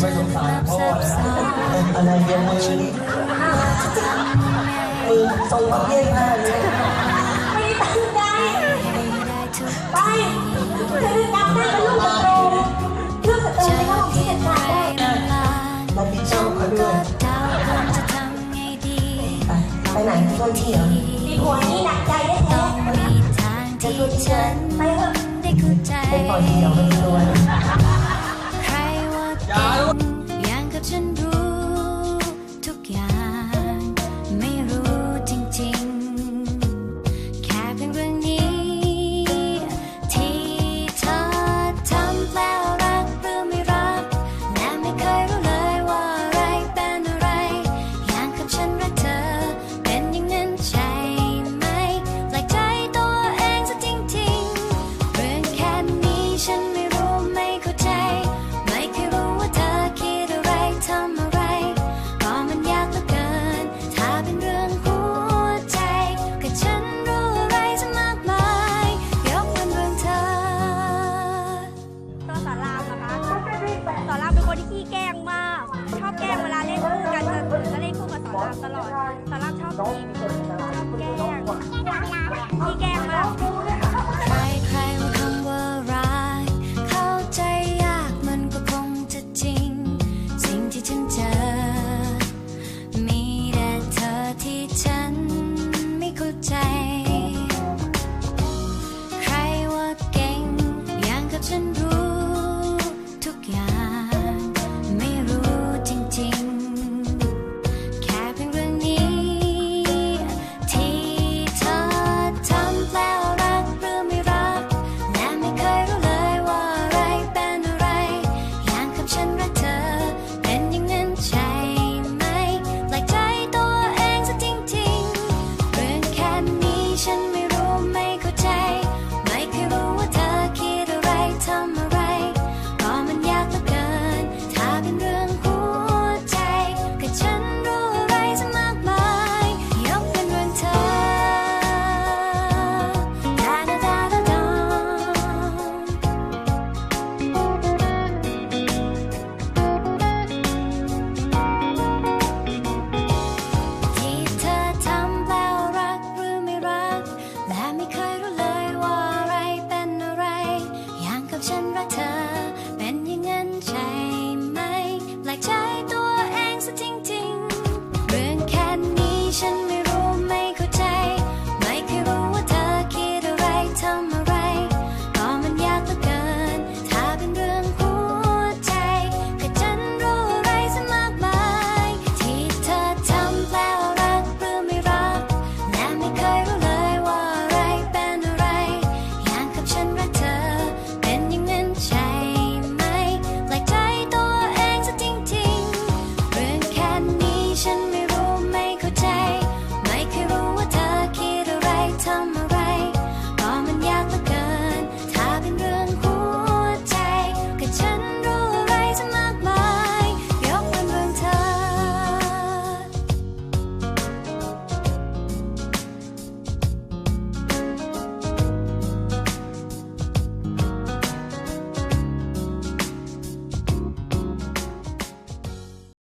ไม่สงสารพ่ออะไรเดี๋ยมือมือทรงมาเยี่ยมมากเลยไม่ได้ตั้งใจไปจะได้จำได้เป็นลูกกระโปรงเรื่องกระโปรงไม่ต้องคิดขาดได้รับผิดชอบเขาด้วยไปไปไหนช่วยที่เหรอมีผัวนี่หนักใจได้แท้จะชวนฉันไปเถอะไปปล่อยเดียวมันตัว แกล้งเวลาเล่นคู่กันจะจะเล่นคู่กับสอนรามตลอดสอนรามชอบขี้ชอบแกล้งขี้แกล้งมาก